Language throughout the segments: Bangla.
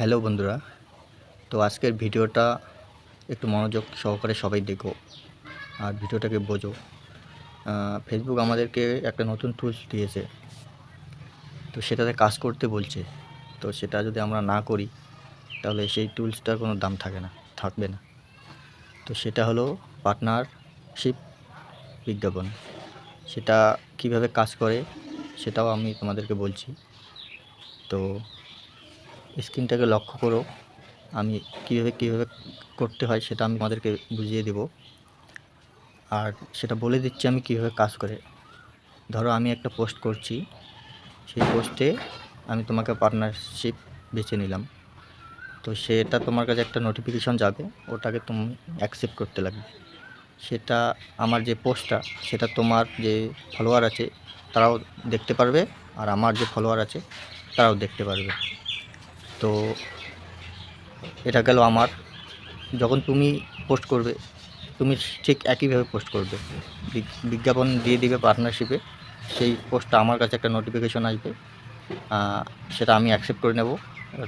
হ্যালো বন্ধুরা, তো আজকের ভিডিওটা একটু মনোযোগ সহকারে সবাই দেখো আর ভিডিওটাকে বোঝো। ফেসবুক আমাদেরকে একটা নতুন টুলস দিয়েছে, তো সেটাতে কাজ করতে বলছে। তো সেটা যদি আমরা না করি, তাহলে সেই টুলসটার কোনো দাম থাকে না, থাকবে না। তো সেটা হলো পার্টনারশিপ বিজ্ঞাপন। সেটা কীভাবে কাজ করে, সেটাও আমি তোমাদেরকে বলছি। তো স্ক্রিনটাকে লক্ষ্য করো। আমি কীভাবে কীভাবে করতে হয় সেটা আমি তোমাদেরকে বুঝিয়ে দেব। আর সেটা বলে দিচ্ছি আমি কীভাবে কাজ করে। ধরো আমি একটা পোস্ট করছি। সেই পোস্টে আমি তোমাকে পার্টনারশিপ বেছে নিলাম। তো সেটা তোমার কাছে একটা নোটিফিকেশন যাবে, ওটাকে তুমি অ্যাকসেপ্ট করতে লাগবে। সেটা আমার যে পোস্টটা, সেটা তোমার যে ফলোয়ার আছে, তারাও দেখতে পারবে। আর আমার যে ফলোয়ার আছে, তারাও দেখতে পারবে। তো এটা গেল আমার। যখন তুমি পোস্ট করবে, তুমি ঠিক একইভাবে পোস্ট করবে। বিজ্ঞাপন দিয়ে দিবে পার্টনারশিপে সেই পোস্টটা আমার কাছে একটা নোটিফিকেশন আসবে। সেটা আমি অ্যাকসেপ্ট করে নেব।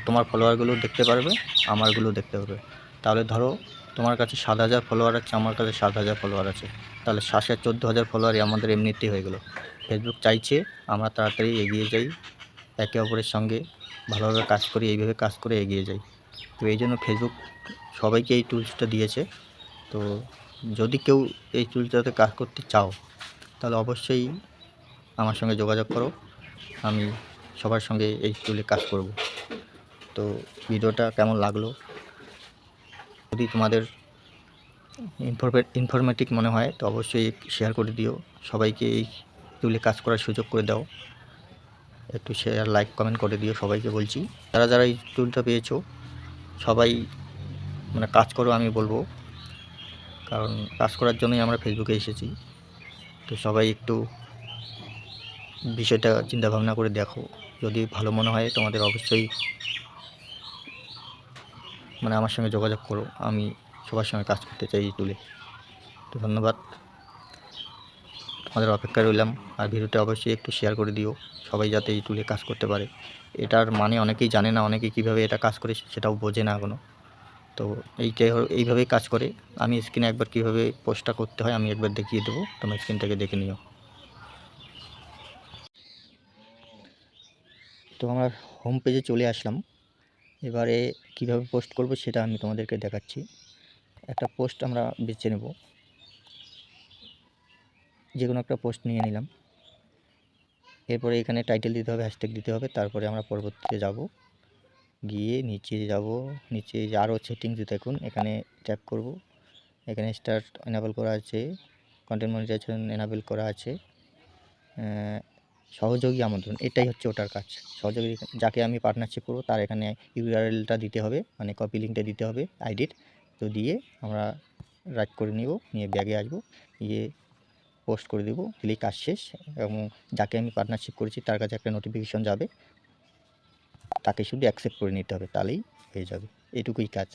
তোমার ফলোয়ারগুলো দেখতে পারবে, আমারগুলো দেখতে পারবে। তাহলে ধরো, তোমার কাছে সাত হাজার ফলোয়ার আছে, আমার কাছে সাত হাজার ফলোয়ার আছে। তাহলে সাত চোদ্দ হাজার ফলোয়ারই আমাদের এমনিতেই হয়ে গেলো। ফেসবুক চাইছে, আমরা তাড়াতাড়ি এগিয়ে যাই। একে অপরের সঙ্গে ভালোভাবে কাজ করি, এইভাবে কাজ করে এগিয়ে যাই। তো এই জন্য ফেসবুক সবাইকে এই টুলসটা দিয়েছে। তো যদি কেউ এই টুলসটাতে কাজ করতে চাও, তাহলে অবশ্যই আমার সঙ্গে যোগাযোগ করো। আমি সবার সঙ্গে এই টুলে কাজ করব। তো ভিডিওটা কেমন লাগল? যদি তোমাদের ইনফরমে ইনফরমেটিভ মনে হয়, তো অবশ্যই শেয়ার করে দিও। সবাইকে এই টুলে কাজ করার সুযোগ করে দাও। একটু শেয়ার লাইক কমেন্ট করে দিও, সবাইকে বলছি। যারা যারা এই টুলটা পেয়েছ, সবাই মানে কাজ করো, আমি বলব। কারণ কাজ করার জন্যই আমরা ফেসবুকে এসেছি। তো সবাই একটু বিষয়টা চিন্তা ভাবনা করে দেখো। যদি ভালো মনে হয়, তোমাদের অবশ্যই মানে আমার সঙ্গে যোগাযোগ করো। আমি সবার সঙ্গে কাজ করতে চাই টুলে তো ধন্যবাদ। তোমাদের অপেক্ষায় রইলাম। আর ভিডিওটা অবশ্যই একটু শেয়ার করে দিও, সবাই যাতে এই টুলে কাজ করতে পারে। এটার মানে অনেকেই জানে না, অনেকে কীভাবে এটা কাজ করে সেটাও বোঝে না এখনও তো এইটাই এইভাবেই কাজ করে। আমি স্ক্রিনে একবার কীভাবে পোস্টটা করতে হয়, আমি একবার দেখিয়ে দেবো। তোমার স্ক্রিনটাকে দেখে নিও। তো আমরা হোম পেজে চলে আসলাম। এবারে কীভাবে পোস্ট করব সেটা আমি তোমাদেরকে দেখাচ্ছি। একটা পোস্ট আমরা বেছে নেব। যে কোনো একটা পোস্ট নিয়ে নিলাম। এরপরে এখানে টাইটেল দিতে হবে হ্যাশট্যাগ দিতে হবে, তারপরে আমরা পরবর্তীতে যাব। গিয়ে নিচে যাব, নিচে যে আরও সেটিংস দেখুন, এখানে ট্যাপ করব। এখানে স্টার্ট এনাবেল করা আছে কন্টেন্ট মনিটাইজেশন এনাবেল করা আছে। সহযোগী আমন্ত্রণ, এটাই হচ্ছে ওটার কাজ। সহযোগী, যাকে আমি পার্টনারশিপ করব, তার এখানে ইউআরএলটা দিতে হবে মানে কপি লিঙ্কটা দিতে হবে আইডির তো দিয়ে আমরা রাইট করে নিব, নিয়ে ব্যাগে আসব, গিয়ে পোস্ট করে দেবো দিলেই কাজ শেষ এবং যাকে আমি পার্টনারশিপ করেছি তার কাছে একটা নোটিফিকেশন যাবে, তাকে শুধু অ্যাকসেপ্ট করে নিতে হবে, তাহলেই হয়ে যাবে, এটুকুই কাজ।